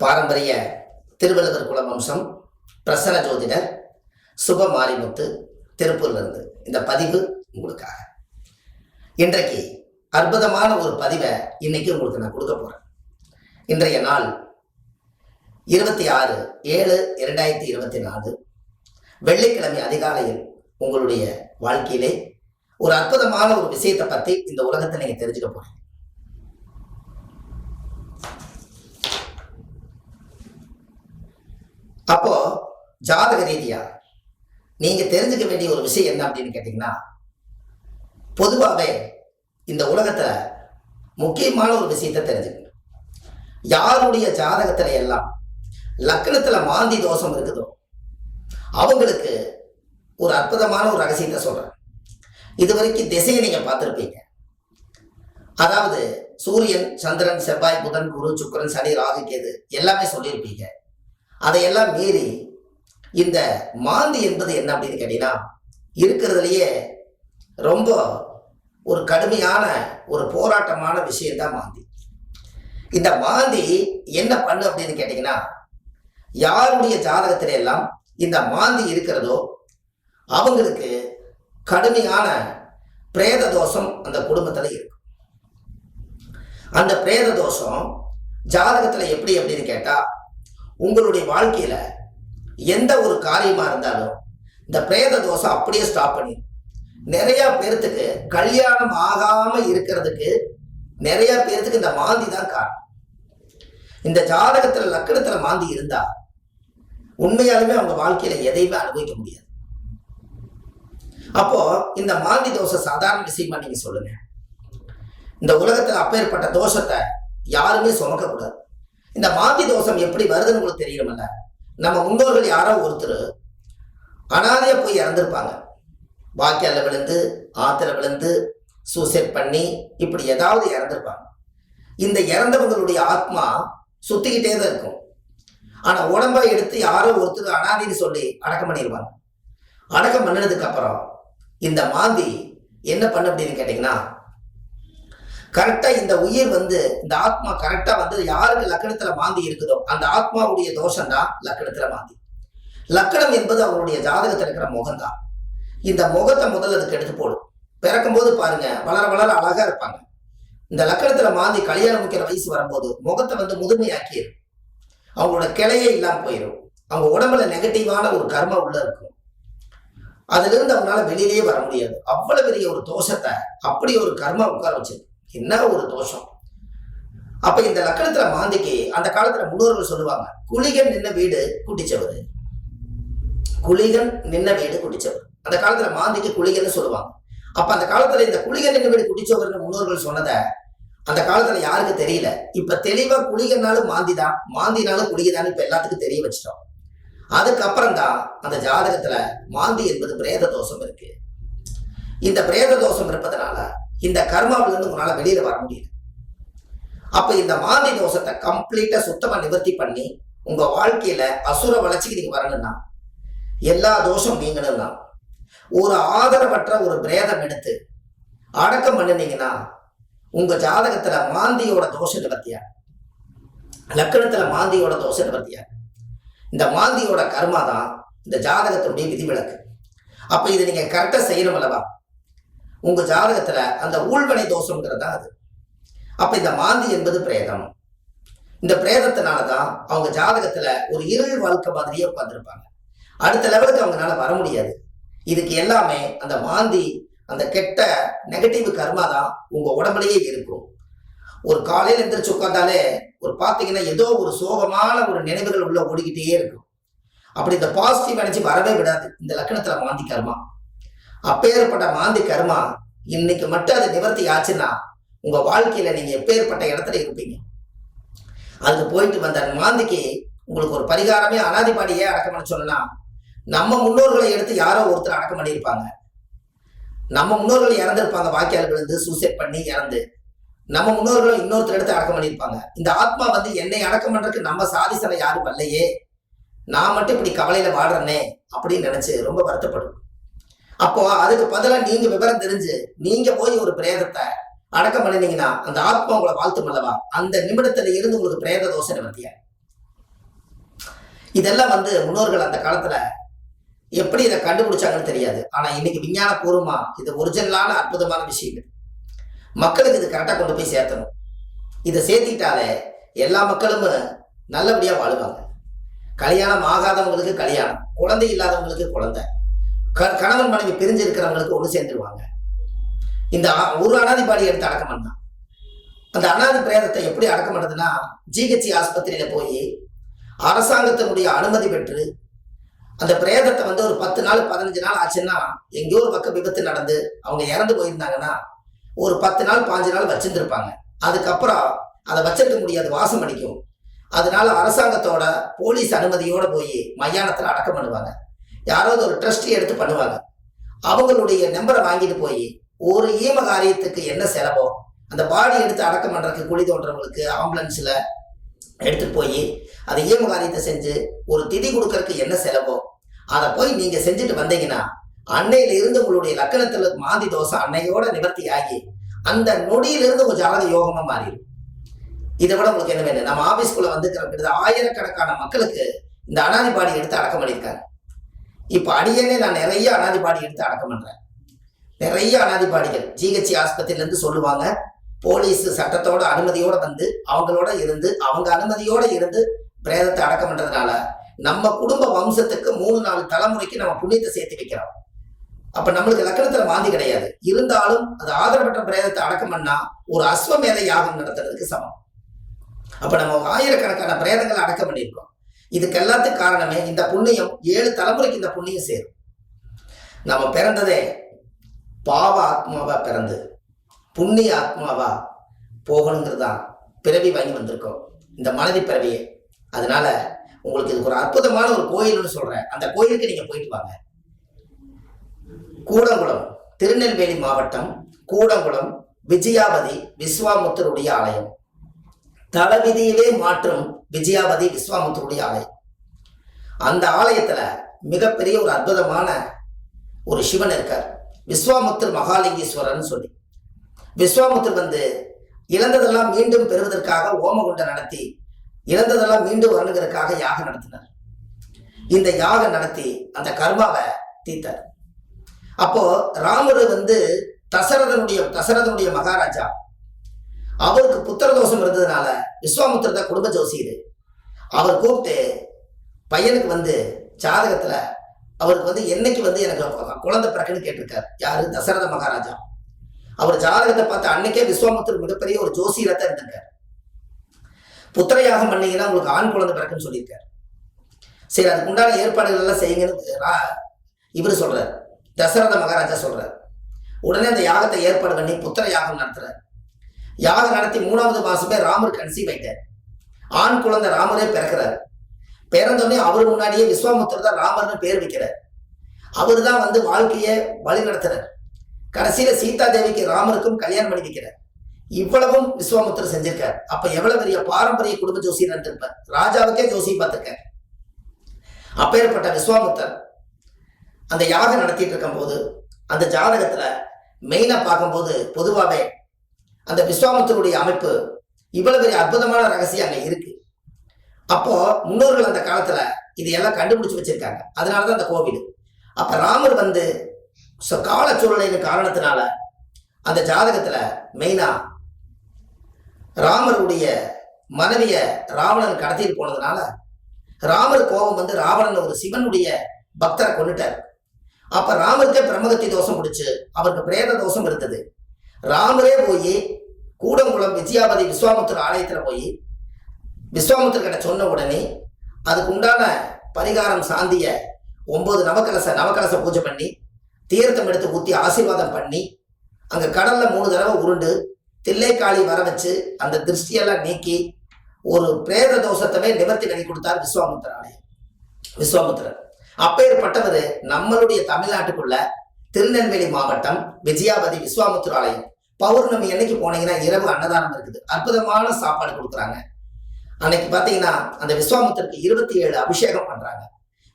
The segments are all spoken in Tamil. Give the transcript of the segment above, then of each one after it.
பாரம்பரிய திருவள்ளுவர் குலவம்சம் பிரசன ஜோதிடர் சுப மாரிமுத்து திருப்பூர்லேருந்து. இந்த பதிவு உங்களுக்காக. இன்றைக்கு அற்புதமான ஒரு பதிவை இன்னைக்கு உங்களுக்கு நான் கொடுக்க போகிறேன் இன்றைய நாள் இருபத்தி ஆறு ஏழு இரண்டாயிரத்தி இருபத்தி நாலு வெள்ளிக்கிழமை அதிகாலையில் உங்களுடைய வாழ்க்கையிலே ஒரு அற்புதமான ஒரு விஷயத்தை பற்றி இந்த உலகத்தை நீங்கள் தெரிஞ்சுக்க போகிறீங்க அப்போ ஜாதக ரீதியா நீங்க தெரிஞ்சுக்க வேண்டிய ஒரு விஷயம் என்ன அப்படின்னு கேட்டீங்கன்னா பொதுவாகவே இந்த உலகத்துல முக்கியமான ஒரு விஷயத்தை தெரிஞ்சுக்கணும். யாருடைய ஜாதகத்துல எல்லாம் லக்னத்துல மாந்தி தோஷம் இருக்குதோ அவங்களுக்கு ஒரு அற்புதமான ஒரு ரகசியத்தை சொல்றேன். இது வரைக்கும் திசையை நீங்க பார்த்துருப்பீங்க. அதாவது சூரியன் சந்திரன் செவ்வாய் புதன் குரு சுக்கிரன் சனி ராகு கேது எல்லாமே சொல்லியிருப்பீங்க. அதையெல்லாம் மீறி இந்த மாந்தி என்பது என்ன அப்படின்னு கேட்டீங்கன்னா இருக்கிறதுலையே ரொம்ப ஒரு கடுமையான ஒரு போராட்டமான விஷயம்தான் மாந்தி. இந்த மாந்தி என்ன பண்ணு அப்படின்னு கேட்டீங்கன்னா யாருடைய ஜாதகத்தில எல்லாம் இந்த மாந்தி இருக்கிறதோ அவங்களுக்கு கடுமையான பிரேத தோஷம் அந்த குடும்பத்தில் இருக்கும். அந்த பிரேத தோஷம் ஜாதகத்தில் எப்படி அப்படின்னு கேட்டால் உங்களுடைய வாழ்க்கையில எந்த ஒரு காரியமா இருந்தாலும் இந்த பிரேத தோஷம் அப்படியே ஸ்டாப் பண்ணி நிறைய பேர்த்துக்கு கல்யாணம் ஆகாம இருக்கிறதுக்கு நிறைய பேர்த்துக்கு இந்த மாந்தி தான் காரணம். இந்த ஜாதகத்துல லக்கணத்துல மாந்தி இருந்தா உண்மையாலுமே அவங்க வாழ்க்கையில எதையுமே அனுபவிக்க முடியாது. அப்போ இந்த மாந்தி தோஷம் சாதாரண விஷயமா நீங்க சொல்லுங்க. இந்த உலகத்துல அப்பேற்பட்ட தோஷத்தை யாருமே சுமக்க கூடாது இந்த மாந்தி தோஷம் எப்படி வருதுன்னு உங்களுக்கு தெரியணும்ல நம்ம முன்னோர்கள் யாரோ ஒருத்தர் அனாதையாக போய் இறந்துருப்பாங்க. வாக்கியால் விழுந்து ஆற்றுல விழுந்து சூசைட் பண்ணி இப்படி ஏதாவது இறந்துருப்பாங்க. இந்த இறந்தவங்களுடைய ஆத்மா சுத்திக்கிட்டே தான் இருக்கும். ஆனால் உடம்பை எடுத்து யாரோ ஒருத்தர் அனாதின்னு சொல்லி அடக்கம் பண்ணிடுவாங்க. அடக்கம் பண்ணினதுக்கு அப்புறம் இந்த மாந்தி என்ன பண்ண அப்படின்னு கேட்டிங்கன்னா கரெக்டா இந்த உயிர் வந்து இந்த ஆத்மா கரெக்டா வந்து யாருக்கு லக்கணத்துல மாந்தி இருக்குதோ அந்த ஆத்மாவுடைய தோஷம் தான் லக்கணத்துல மாந்தி. லக்கணம் என்பது அவருடைய ஜாதகத்தில் இருக்கிற முகம்தான். இந்த முகத்தை முதல்ல அதுக்கு எடுத்து போடும் பிறக்கும்போது பாருங்க வளர வளர அழகா இருப்பாங்க. இந்த லக்கணத்துல மாந்தி கல்யாணம் முக்கிற வயசு வரும்போது முகத்தை வந்து முதுமையாக்கிடும் அவங்களோட கிளையே இல்லாம போயிடும் அவங்க உடம்புல நெகட்டிவான ஒரு கர்மம் உள்ள இருக்கும். அதுல இருந்து அவங்களால வெளியிலேயே வர முடியாது. அவ்வளவு பெரிய ஒரு தோஷத்தை அப்படி ஒரு கர்மா உட்கார வச்சிருக்கு. என்ன ஒரு தோஷம்? அப்ப இந்த லக்கணத்துல மாந்திக்கு அந்த காலத்துல முன்னோர்கள் சொல்லுவாங்க குளிகன் நின்ன வீடு குட்டிச்சவர். குளிகன் நின்ன வீடு குட்டிச்சவர். அந்த காலத்துல மாந்திக்கு குளிகன்னு சொல்லுவாங்க. அப்ப அந்த காலத்துல இந்த குளிகன் நின்ன வீடு குட்டிச்சவர்னு முன்னோர்கள் சொன்னதை அந்த காலத்துல யாருக்கு தெரியல? இப்ப தெளிவா குளிகனாலும் மாந்தி தான் மாந்தினாலும் குளிகதான் இப்ப எல்லாத்துக்கும் தெரிய வச்சிட்டோம். அதுக்கப்புறம் தான் அந்த ஜாதகத்துல மாந்தி என்பது பிரேத தோஷம் இருக்கு. இந்த பிரேத தோஷம் இருப்பதனால இந்த கர்மாவிலிருந்து உங்களால் வெளியில் வர முடியல. அப்போ இந்த மாந்தி தோஷத்தை கம்ப்ளீட்டாக சுத்தமாக நிவர்த்தி பண்ணி உங்கள் வாழ்க்கையில் அசுர வளர்ச்சிக்கு நீங்கள் வரணும்னா எல்லா தோஷம் நீங்கணும்னா ஒரு ஆதரவற்ற ஒரு பிரேதம் எடுத்து அடக்கம் பண்ணினீங்கன்னா உங்கள் ஜாதகத்தில் மாந்தியோட தோஷம் நிவர்த்தியா? லக்கணத்தில் மாந்தியோட தோஷம் நிவர்த்தியா? இந்த மாந்தியோட கர்மா தான் இந்த ஜாதகத்தினுடைய விதிவிலக்கு. அப்போ இதை நீங்கள் கரெக்டாக செய்யணும் அல்லவா? உங்க ஜாதகத்துல அந்த ஊழ்வனை தோஷங்கிறது தான் அது. அப்ப இந்த மாந்தி என்பது பிரேதம். இந்த பிரேதத்தினாலதான் அவங்க ஜாதகத்துல ஒரு இருள் வாழ்க்கை மாதிரியே உட்காந்துருப்பாங்க அடுத்த லெவலுக்கு அவங்களால வர முடியாது. இதுக்கு எல்லாமே அந்த மாந்தி அந்த கெட்ட நெகட்டிவ் கர்மா தான் உங்க உடம்புலயே இருக்கும். ஒரு காலையில எந்திரிச்சு உட்காந்தாலே ஒரு பார்த்தீங்கன்னா ஏதோ ஒரு சோகமான ஒரு நினைவுகள் உள்ள ஓடிக்கிட்டே இருக்கும். அப்படி இந்த பாசிட்டிவ் எனர்ஜி வரவே விடாது. இந்த லக்கணத்துல மாந்தி கர்மா. அப்பேற்பட்ட மாந்தி கர்மா இன்னைக்கு மட்டும் அது நிவர்த்தி ஆச்சுன்னா உங்க வாழ்க்கையில நீங்க எப்பேற்பட்ட இடத்துல இருப்பீங்க? அதுக்கு போயிட்டு வந்த மாந்திக்கு உங்களுக்கு ஒரு பரிகாரமே அனாதிபாடியே அடக்கம் பண்ண சொன்னா நம்ம முன்னோர்களை எடுத்து யாரோ ஒருத்தர் அடக்கம் பண்ணியிருப்பாங்க. நம்ம முன்னோர்கள் இறந்துருப்பாங்க வாக்கியால் விழுந்து சூசைட் பண்ணி இறந்து. நம்ம முன்னோர்களும் இன்னொருத்தர் எடுத்து அடக்கம் பண்ணியிருப்பாங்க. இந்த ஆத்மா வந்து என்னை அடக்கம் பண்றதுக்கு நம்ம சாதிசனை யாரும் வரலையே. நான் மட்டும் இப்படி கவலையில வாடுறேனே அப்படின்னு நினைச்சு ரொம்ப வருத்தப்படும். அப்போ அதுக்கு பதிலாக நீங்க விவரம் தெரிஞ்சு நீங்க போய் ஒரு பிரேதத்தை அடக்கம் பண்ணினீங்கன்னா அந்த ஆத்மா உங்களை வாழ்த்தும் அல்லவா? அந்த நிமிடத்துல இருந்து உங்களுக்கு பிரேத தோசை நிவர்த்தியா? இதெல்லாம் வந்து முன்னோர்கள் அந்த காலத்துல எப்படி இதை கண்டுபிடிச்சாங்கன்னு தெரியாது. ஆனா இன்னைக்கு விஞ்ஞான பூர்வமா இது ஒரிஜினலான அற்புதமான விஷயங்கள். மக்களுக்கு இது கரெக்டாக கொண்டு போய் சேர்த்தணும். இதை சேர்த்திட்டாலே எல்லா மக்களும் நல்லபடியா வாழுவாங்க. கல்யாணம் ஆகாதவங்களுக்கு கல்யாணம் குழந்தை இல்லாதவங்களுக்கு குழந்தை. கணவன் மனைவி பிரிஞ்சு இருக்கிறவங்களுக்கு ஒன்று சேர்ந்துருவாங்க. இந்த ஒரு அனாதிபாடி எடுத்து அடக்கம் பண்ணான் அந்த அனாதி பிரேதத்தை எப்படி அடக்கம் பண்ணதுன்னா ஜிஹெச்சி ஆஸ்பத்திரியில போய் அரசாங்கத்தினுடைய அனுமதி பெற்று அந்த பிரேதத்தை வந்து ஒரு பத்து நாள் பதினஞ்சு நாள் ஆச்சுன்னா எங்கேயோ ஒரு பக்கம் விபத்து நடந்து அவங்க இறந்து போயிருந்தாங்கன்னா ஒரு பத்து நாள் பாஞ்சு நாள் வச்சிருந்துருப்பாங்க. அதுக்கப்புறம் அதை வச்சிருக்க முடியாது வாசம் அடிக்கும். அதனால அரசாங்கத்தோட போலீஸ் அனுமதியோட போய் மயானத்தில் அடக்கம் பண்ணுவாங்க. யாராவது ஒரு ட்ரஸ்டி எடுத்து பண்ணுவாங்க. அவங்களுடைய நம்பரை வாங்கிட்டு போய் ஒரு ஈம காரியத்துக்கு என்ன செலவோ அந்த பாடி எடுத்து அடக்கம் பண்றதுக்கு குழி தோன்றவங்களுக்கு ஆம்புலன்ஸ்ல எடுத்துகிட்டு போய் அதை ஈம காரியத்தை செஞ்சு ஒரு திதி கொடுக்கறதுக்கு என்ன செலவோ அதை போய் நீங்க செஞ்சுட்டு வந்தீங்கன்னா அன்னையில இருந்து உங்களுடைய லக்கணத்துல மாந்தி தோசை அன்னையோட நிவர்த்தி ஆகி அந்த நொடியிலிருந்து உங்க ஜாதக யோகமா மாறிடும். இதை விட உங்களுக்கு என்ன வேணும்? நம்ம ஆபீஸ்குள்ள வந்து கிட்டத்தட்ட ஆயிரக்கணக்கான மக்களுக்கு இந்த அனாதி பாடி எடுத்து அடக்கம் பண்ணியிருக்காங்க. இப்போ அடியனே நான் நிறைய அனாதி பாடி எடுத்து அடக்கம் பண்ணுறேன் நிறைய அனாதி பாடிகள். ஜிஹெச்சி ஆஸ்பத்திரியிலேருந்து சொல்லுவாங்க போலீஸ் சட்டத்தோட அனுமதியோட வந்து அவங்களோட இருந்து அவங்க அனுமதியோட இருந்து பிரேதத்தை அடக்கம் பண்றதுனால நம்ம குடும்ப வம்சத்துக்கு மூணு நாலு தலைமுறைக்கு நம்ம புண்ணியத்தை சேர்த்து வைக்கிறோம். அப்ப நம்மளுக்கு லக்கணத்துல மாந்தி கிடையாது. இருந்தாலும் அது ஆதரவற்ற பிரேதத்தை அடக்கம் பண்ணா ஒரு அஸ்வமேத யாகம் நடத்துறதுக்கு சமம். அப்ப நம்ம ஆயிரக்கணக்கான பிரேதங்களை அடக்கம் பண்ணியிருக்கோம். இதுக்கு எல்லாத்துக்கும் காரணமே இந்த புண்ணியம் ஏழு தலைமுறைக்கு இந்த புண்ணியம் சேரும். நம்ம பிறந்ததே பாவ ஆத்மாவா பிறந்து புண்ணிய ஆத்மாவா போகணுங்கிறதான் பிறவி வாங்கி வந்திருக்கோம். இந்த மனதி பிறவியே. அதனால உங்களுக்கு இதுக்கு ஒரு அற்புதமான ஒரு கோயில்னு சொல்றேன். அந்த கோயிலுக்கு நீங்க போயிட்டு வாங்க. கூடங்குளம் திருநெல்வேலி மாவட்டம் கூடங்குளம் விஜயாவதி விஸ்வாமுத்தருடைய ஆலயம். தளவிதியிலே மாற்றும் விஜயாவதி விஸ்வாமுத்தருடைய ஆலயம். அந்த ஆலயத்துல மிகப்பெரிய ஒரு அற்புதமான ஒரு சிவன் இருக்கார். விஸ்வாமுத்தர் மகாலிங்கேஸ்வரர்னு சொல்லி. விஸ்வாமுத்தர் வந்து இழந்ததெல்லாம் மீண்டும் பெறுவதற்காக ஓமகுண்டம் நடத்தி இழந்ததெல்லாம் மீண்டும் வரணுங்கிறதுக்காக யாகம் நடத்தினார். இந்த யாகம் நடத்தி அந்த கர்மாவை தீர்த்தார். அப்போ ராமர் வந்து தசரதனுடைய தசரதனுடைய மகாராஜா அவருக்கு புத்திர தோஷம் இருந்ததுனால விஸ்வாமுத்திரத்தை குடும்ப ஜோசியர் அவர் கூப்பிட்டு பையனுக்கு வந்து ஜாதகத்தில் அவருக்கு வந்து என்னைக்கு வந்து எனக்கு குழந்தை பிறக்குன்னு கேட்டிருக்காரு. யாரு? தசரத மகாராஜா. அவர் ஜாதகத்தை பார்த்து அன்னைக்கே விஸ்வாமுத்திர மிகப்பெரிய ஒரு ஜோசியரத்தை இருந்திருக்காரு. புத்திர யாகம் பண்ணீங்கன்னா உங்களுக்கு ஆண் குழந்தை பிறக்குன்னு சொல்லியிருக்காரு. சரி அதுக்கு உண்டான ஏற்பாடுகள் எல்லாம் செய்யுங்கன்னு ரா- இவர் சொல்றாரு. தசரத மகாராஜா சொல்றாரு. உடனே அந்த யாகத்தை ஏற்பாடு பண்ணி புத்திர யாகம் நடத்துறாரு. யாகம் நடத்தி மூணாவது மாசமே ராமர் கன்சீவ் ஆயிட்டார் ஆண் குழந்தை ராமரே பிறக்கிறார். பிறந்தோடனே அவர் முன்னாடியே விஸ்வாமுத்தர் தான் ராமர்னு பேர் வைக்கிறார். அவர் தான் வந்து வாழ்க்கையை வழி நடத்துறார். கடைசியில சீதா தேவிக்கு ராமருக்கும் கல்யாணம் பண்ணி வைக்கிறார். இவ்வளவும் விஸ்வாமுத்தர் செஞ்சிருக்கார். அப்ப எவ்வளவு பெரிய பாரம்பரிய குடும்ப ஜோசியர் இருந்திருப்பார் ராஜாவுக்கே ஜோசியம் பார்த்திருக்கார். அப்பேற்பட்ட விஸ்வாமுத்தர் அந்த யாகம் நடத்திட்டு இருக்கும்போது அந்த ஜாதகத்துல மெயினா பார்க்கும்போது பொதுவாகவே அந்த விஸ்வாமித்தருடைய அமைப்பு இவ்வளவு பெரிய அற்புதமான ரகசியம் அங்கே இருக்கு. அப்போ முன்னோர்கள் அந்த காலத்துல இதையெல்லாம் கண்டுபிடிச்சு வச்சிருக்காங்க. அதனாலதான் அந்த கோவில். அப்ப ராமர் வந்து கால சூழ்நிலையின் காரணத்தினால அந்த ஜாதகத்துல மெயினா ராமருடைய மனைவிய ராவணன் கடத்திட்டு போனதுனால ராமர் கோபம் வந்து ராவணன் ஒரு சிவனுடைய பக்தரை கொண்டுட்டார் அப்ப ராமருக்கே பிரம்மகத்தி தோஷம் பிடிச்சு அவருக்கு பிரேத தோஷம் இருந்தது. ராமரே போய் கூடங்குளம் விஜயாபதி விஸ்வாமுத்திர ஆலயத்தில் போய் விஸ்வாமுத்திர கிட்ட சொன்ன உடனே அதுக்கு உண்டான பரிகாரம் சாந்திய ஒன்பது நவக்கலச நவக்கலச பூஜை பண்ணி தீர்த்தம் எடுத்து ஊற்றி ஆசீர்வாதம் பண்ணி அங்கே கடலில் மூணு தடவை உருண்டு தில்லைக்காளி வர வச்சு அந்த திருஷ்டியெல்லாம் நீக்கி ஒரு பிரேத தோஷத்தவே நிவர்த்தி பண்ணி கொடுத்தார் விஸ்வாமுத்திர ஆலயம். விஸ்வாமுத்திரர். அப்பேற்பட்டவர் நம்மளுடைய தமிழ்நாட்டுக்குள்ள திருநெல்வேலி மாவட்டம் விஜயாபதி விஸ்வாமுத்திர ஆலயம். பௌர்ணமி என்னைக்கு போனீங்கன்னா இரவு அன்னதானம் இருக்குது. அற்புதமான சாப்பாடு கொடுக்குறாங்க. அன்னைக்கு பார்த்தீங்கன்னா அந்த விஸ்வாமுத்திற்கு இருபத்தி ஏழு அபிஷேகம் பண்றாங்க.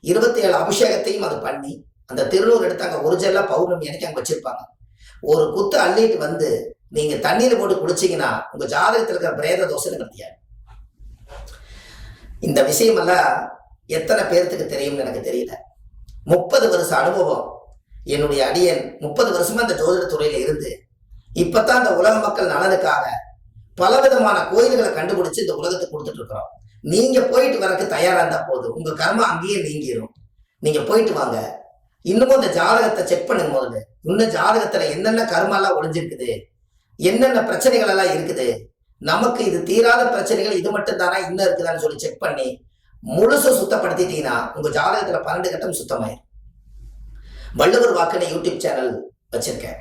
இருபத்தி ஏழு அபிஷேகத்தையும் அது பண்ணி அந்த திருநூறு எடுத்து அங்கே ஒரிஜினலாக பௌர்ணமி அன்னைக்கு அங்கே வச்சிருப்பாங்க. ஒரு குத்து அள்ளிட்டு வந்து நீங்க தண்ணீர் போட்டு குளிச்சீங்கன்னா உங்க ஜாதகத்தில் இருக்கிற பிரேத தோஷம் நிவர்த்தியாகும் இந்த விஷயமெல்லாம் எத்தனை பேர்த்துக்கு தெரியும்னு எனக்கு தெரியல. முப்பது வருஷ அனுபவம். என்னுடைய அடியன் முப்பது வருஷமா இந்த ஜோதிட துறையில இருந்து இப்பதான் இந்த உலக மக்கள் நலனுக்காக பல விதமான கோயில்களை கண்டுபிடிச்சு இந்த உலகத்துக்கு கொடுத்துட்டு இருக்கிறோம் நீங்க போயிட்டு வரக்கு தயாரா இருந்தா போதும். உங்க கர்மம் அங்கேயே நீங்கிரும். நீங்க போயிட்டு வாங்க. இன்னமும் இந்த ஜாதகத்தை செக் பண்ணுங்க முதல்ல இன்னும் ஜாதகத்துல என்னென்ன கர்மாலாம் ஒளிஞ்சிருக்குது என்னென்ன பிரச்சனைகள் எல்லாம் இருக்குது? நமக்கு இது தீராத பிரச்சனைகள் இது மட்டும் தானா இன்னும் இருக்குதான்னு சொல்லி செக் பண்ணி முழுசு சுத்தப்படுத்திட்டீங்கன்னா உங்க ஜாதகத்துல பன்னெண்டு கட்டம் சுத்தமாயிரும். வள்ளுவர் வாக்குன்னு யூடியூப் சேனல் வச்சிருக்கேன்.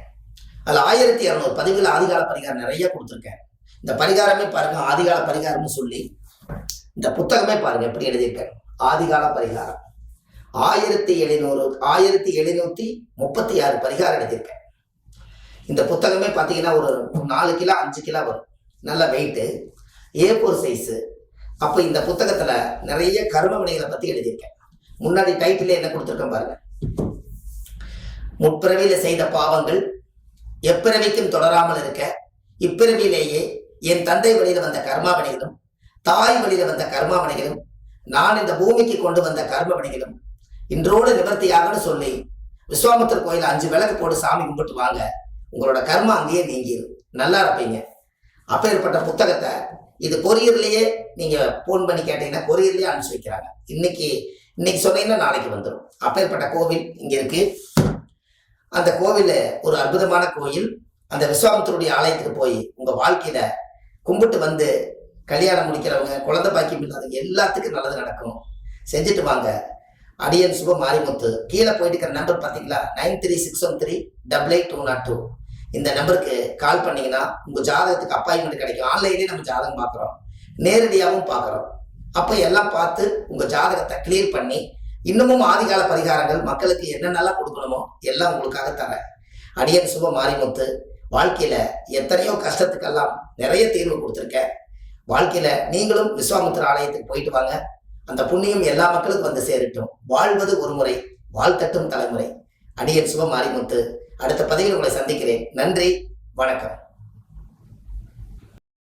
அதில் ஆயிரத்தி இரநூறு பதிவுகள் ஆதிகால பரிகாரம் நிறைய கொடுத்துருக்கேன். இந்த பரிகாரமே பாருங்க ஆதிகால பரிகாரம்னு சொல்லி இந்த புத்தகமே பாருங்க எப்படி எழுதியிருக்கேன்? ஆதிகால பரிகாரம். ஆயிரத்தி எழுநூறு ஆயிரத்தி எழுநூத்தி முப்பத்தி ஆறு பரிகாரம் எழுதியிருக்கேன். இந்த புத்தகமே பார்த்தீங்கன்னா ஒரு நாலு கிலோ அஞ்சு கிலோ வரும். நல்ல வெயிட்டு ஏ ஃபோர் சைஸு அப்போ இந்த புத்தகத்தில் நிறைய கர்ம வினைகளை பற்றி எழுதியிருக்கேன். முன்னாடி டைட்டிலே என்ன கொடுத்துருக்கேன் பாருங்க. முற்பிறவியில் செய்த பாவங்கள் எப்பிறவிக்கும் தொடராமல் இருக்க இப்பிறவியிலேயே என் தந்தை வழியில் வந்த கர்மாவணிகளும் தாய் வழியில் வந்த கர்மாவணிகளும் நான் இந்த பூமிக்கு கொண்டு வந்த கர்மவணிகளும் இன்றோடு நிவர்த்தியாகன்னு சொல்லி விஸ்வாமித்தர் கோயில் அஞ்சு விளக்கு போட்டு சாமி கும்பிட்டு வாங்க. உங்களோட கர்மா அங்கேயே நீங்கிடும் நல்லா இருப்பீங்க. அப்பேற்பட்ட புத்தகத்தை இது கொரியர்லேயே நீங்க ஃபோன் பண்ணி கேட்டீங்கன்னா கொரியர்லேயே அனுப்பிச்சு வைக்கிறாங்க. இன்னைக்கு இன்னைக்கு சொன்னீங்கன்னா நாளைக்கு வந்துடும் அப்பேற்பட்ட கோவில் இங்க இருக்கு. அந்த கோவில் ஒரு அற்புதமான கோயில். அந்த விஸ்வாமித்தருடைய ஆலயத்துக்கு போய் உங்க வாழ்க்கையில கும்பிட்டு வந்து கல்யாணம் முடிக்கிறவங்க குழந்தை பாக்கியம் இல்லாதவங்க எல்லாத்துக்கும் நல்லது நடக்கும். செஞ்சுட்டு வாங்க. அடியன் சுப மாரிமுத்து. கீழே போயிட்டு இருக்கிற நம்பர் பார்த்தீங்களா? Nine three six one three double eight two naught two. இந்த நம்பருக்கு கால் பண்ணீங்கன்னா உங்கள் ஜாதகத்துக்கு அப்பாயின்மெண்ட் கிடைக்கும். ஆன்லைன்லேயே நம்ம ஜாதகம் பார்க்குறோம். நேரடியாகவும் பார்க்குறோம். அப்போ எல்லாம் பார்த்து உங்கள் ஜாதகத்தை கிளியர் பண்ணி இன்னமும் ஆதிகால பரிகாரங்கள் மக்களுக்கு என்னென்னலாம் கொடுக்கணுமோ எல்லாம் உங்களுக்காக தரேன் அடியன் சுப மாரிமுத்து வாழ்க்கையில எத்தனையோ கஷ்டத்துக்கெல்லாம் நிறைய தீர்வு கொடுத்துருக்கேன். வாழ்க்கையில நீங்களும் விஸ்வாமித்திர ஆலயத்துக்கு போயிட்டு வாங்க. அந்த புண்ணியம் எல்லா மக்களுக்கும் வந்து சேரட்டும். வாழ்வது ஒரு முறை வாழ்த்தட்டும் தலைமுறை. அடியன் சுப மாரிமுத்து அடுத்த பதவியில் உங்களை சந்திக்கிறேன். நன்றி வணக்கம்.